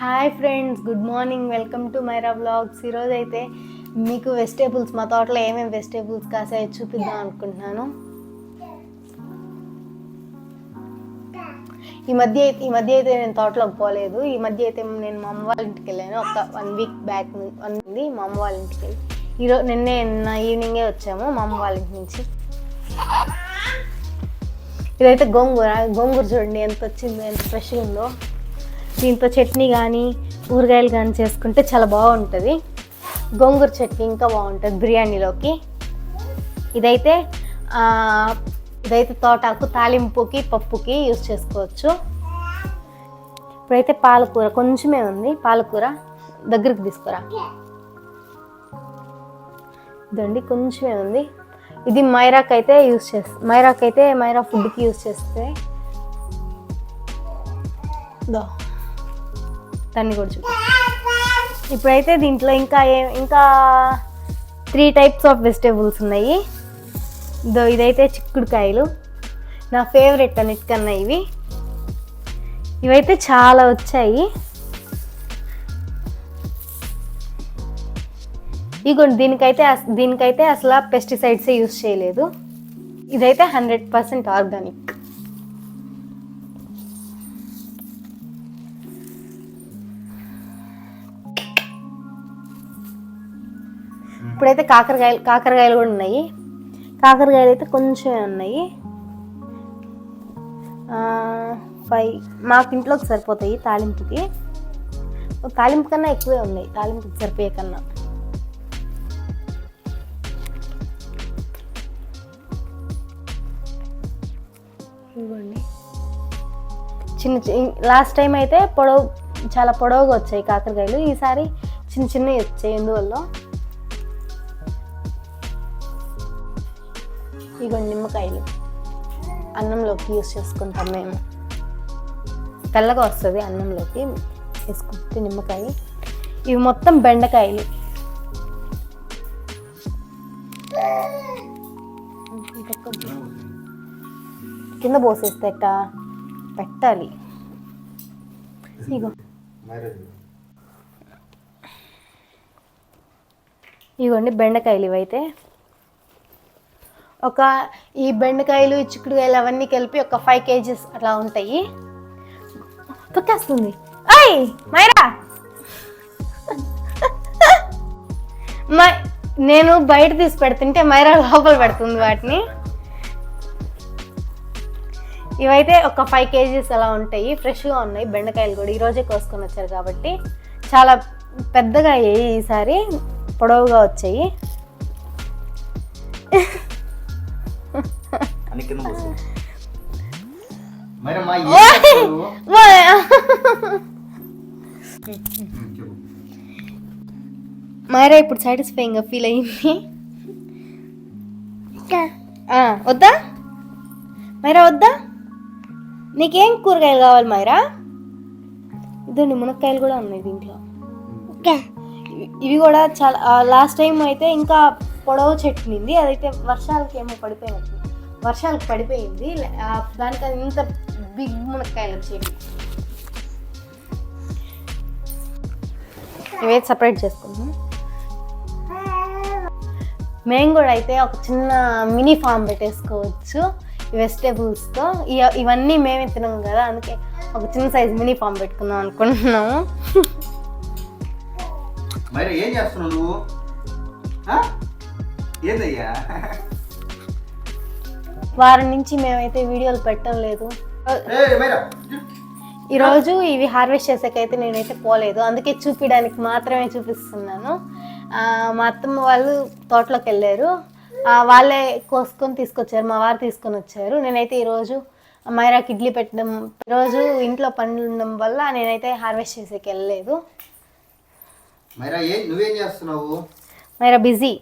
Hi friends good morning welcome to Myra vlogs ఈరోజు అయితే మీకు వెజిటేబుల్స్ మా తోటలో ఏమేమి వెజిటేబుల్స్ కాసాయో చూపిద్దాం అనుకుంటున్నాను. ఈ మధ్య అయితే ఈ మధ్య అయితే నేను తోటలోకి పోలేదు. ఈ మధ్య అయితే నేను మా అమ్మ వాళ్ళ ఇంటికి వెళ్ళాను. ఒక వన్ వీక్ బ్యాక్ ఉంది. మా అమ్మ వాళ్ళ ఇంటికి వెళ్ళి. ఈరోజు నిన్నే నిన్న ఈవినింగే వచ్చాము మా అమ్మ వాళ్ళ ఇంటి నుంచి. ఇదైతే గోంగూర. గోంగూర చూడండి ఎంత వచ్చిందో ఎంత ఫ్రెష్గా ఉందో. దీంతో చట్నీ కానీ ఊరగాయలు కానీ చేసుకుంటే చాలా బాగుంటుంది. గోంగూర చట్నీ ఇంకా బాగుంటుంది బిర్యానీలోకి. ఇదైతే ఇదైతే తోటాకు తాలింపుకి పప్పుకి యూజ్ చేసుకోవచ్చు. ఇప్పుడైతే పాలకూర కొంచెమే ఉంది. పాలకూర దగ్గరికి తీసుకురా. ఇదండి కొంచెమే ఉంది. ఇది మైరాక్ అయితే యూస్ చేస్తా మైరాక్ అయితే మైరా ఫుడ్కి యూస్ చేస్తే దో. దాన్ని కూడా చూపి ఇప్పుడైతే దీంట్లో ఇంకా ఏ ఇంకా త్రీ టైప్స్ ఆఫ్ వెజిటేబుల్స్ ఉన్నాయి. దో ఇదైతే చిక్కుడుకాయలు. నా ఫేవరెట్ అన్నిటికన్నా ఇవి. ఇవైతే చాలా వచ్చాయి. ఇగోండి దీనికైతే దీనికైతే అసలు పెస్టిసైడ్సే యూస్ చేయలేదు. ఇదైతే హండ్రెడ్ పర్సెంట్ ఆర్గానిక్ ఇప్పుడైతే కాకరకాయలు కాకరకాయలు కూడా ఉన్నాయి. కాకరకాయలు అయితే కొంచెం ఉన్నాయి. ఫైవ్ మాకు ఇంట్లోకి సరిపోతాయి తాలింపుకి. తాలింపు కన్నా ఎక్కువే ఉన్నాయి. తాలింపుకి సరిపోయే కన్నా. చిన్న లాస్ట్ టైం అయితే పొడవు చాలా పొడవుగా వచ్చాయి కాకరకాయలు. ఈసారి చిన్న చిన్నవి వచ్చాయి ఎందువల్ల ఇగో నిమ్మకాయలు. అన్నంలోకి యూస్ చేసుకుంటాం మేము. తెల్లగా వస్తుంది అన్నంలోకి వేసుకుంటే నిమ్మకాయ. ఇవి మొత్తం బెండకాయలు. కింద పోసేస్తే పెట్టాలి. ఇగో. ఇగోండి బెండకాయలు ఇవైతే ఒక ఈ బెండకాయలు చిక్కుడుకాయలు అవన్నీ కలిపి ఒక ఫైవ్ కేజీస్ అట్లా ఉంటాయి. తొక్కేస్తుంది. అయ్ మైరా! మై నేను బయట తీసి పెడుతుంటే మైరా లోపల పెడుతుంది వాటిని. ఇవైతే ఒక ఫైవ్ కేజీస్ అలా ఉంటాయి ఫ్రెష్గా ఉన్నాయి బెండకాయలు కూడా. ఈరోజే కోసుకొని వచ్చారు కాబట్టి చాలా పెద్దగా అయ్యాయి ఈసారి పొడవుగా వచ్చాయి. మరి ఇప్పుడు సాటిస్ఫైయింగ్గా ఫీల్ అయ్యింది ఆ, వద్దా? మైరా వద్దా? నీకేం కూరగాయలు కావాలి మైరా? ఇదండి మునక్కాయలు కూడా ఉన్నాయి దీంట్లో. ఇవి- ఇవి కూడా చాలా లాస్ట్ టైం అయితే ఇంకా పొడవు చెట్టు అదైతే వర్షాలకి ఏమో పడిపోయినట్టు. వర్షాలకు పడిపోయింది దానికి ఇంత బిగ్ మునక్కాయలు వచ్చేవి. ఇవైతే సపరేట్ చేసుకుందాం. మేము కూడా అయితే ఒక చిన్న మినీ ఫామ్ పెట్టేసుకోవచ్చు. వెజిటేబుల్స్తో ఇవన్నీ మేమే తినము కదా అందుకే ఒక చిన్న సైజ్ మినీ ఫామ్ పెట్టుకుందాం అనుకుంటున్నాము. మరి ఏం చేస్తున్నావు నువ్వు? ఆ? ఏందయ్యా? వారం నుంచి మేమైతే వీడియోలు పెట్టడం లేదు. ఈరోజు ఇవి హార్వెస్ట్ చేసాకైతే నేనైతే పోలేదు. అందుకే చూపించడానికి మాత్రమే చూపిస్తున్నాను. మా అత్తమ్మ వాళ్ళు తోటలోకి వెళ్ళారు. వాళ్ళే కోసుకొని తీసుకొచ్చారు మా వారు తీసుకొని వచ్చారు. నేనైతే ఈరోజు మైరాకి ఇడ్లీ పెట్టడం ఈరోజు ఇంట్లో పనులు ఉండడం వల్ల నేనైతే హార్వెస్ట్ చేసేకి వెళ్ళలేదు. మైరా ఏ నువ్వేం చేస్తున్నావు? మైరా బిజీ.